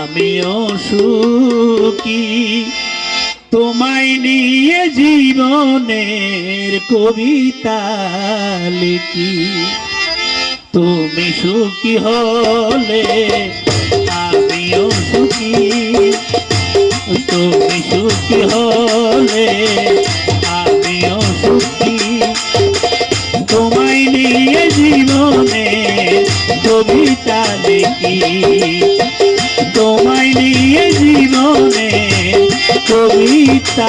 আমিও সুখী। তোমায় নিয়ে জীবনের কবিতা লিখি। তুমি সুখী হলে আমিও সুখী। তুমি সুখী হলে আমিও সুখী। তোমায় নিয়ে জীবনে কবিতা লিখি। কবিতা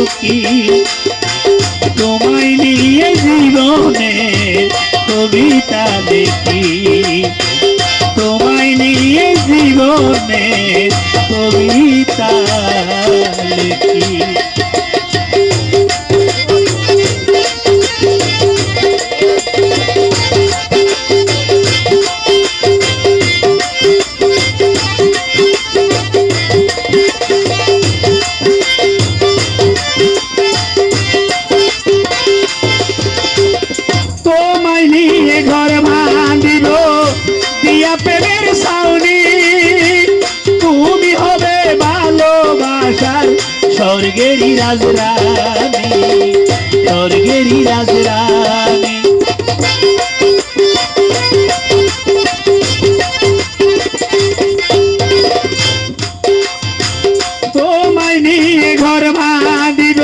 সুখী তোমায় নিয়ে জীবনে কবিতা দেখি। স্বর্গেরই রাজরানী স্বর্গেরই রাজরানী। তোমায় নিয়ে ঘর ভাঙিব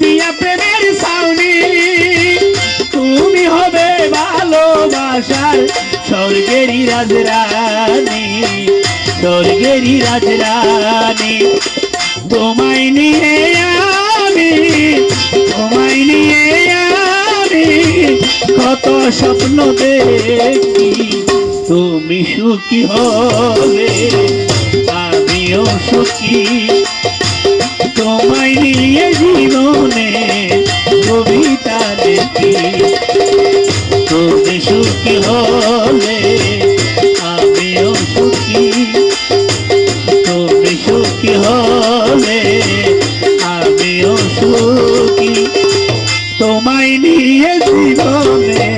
দিয়া প্রেমের সাউনি তুমি হবে ভালোবাসার স্বর্গেরই রাজরানী স্বর্গেরই রাজরানী। তোমায় নিয়ে আমি, তোমায় নিয়ে আমি কত স্বপ্ন দেখি। তুমি সুখী হবে আমিও সুখী। তোমায় নিয়ে জীবনে তোমায় নিয়ে জীবনে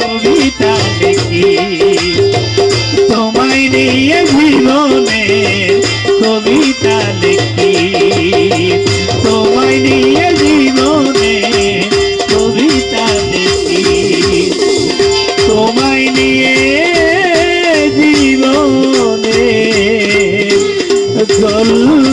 কবিতা দেখি তোমায় নিয়ে জীবনে কবিতা লিখি। তোমায় নিয়ে জীবনে কবিতা লিখি। তোমায় নিয়ে জীবনে গল্প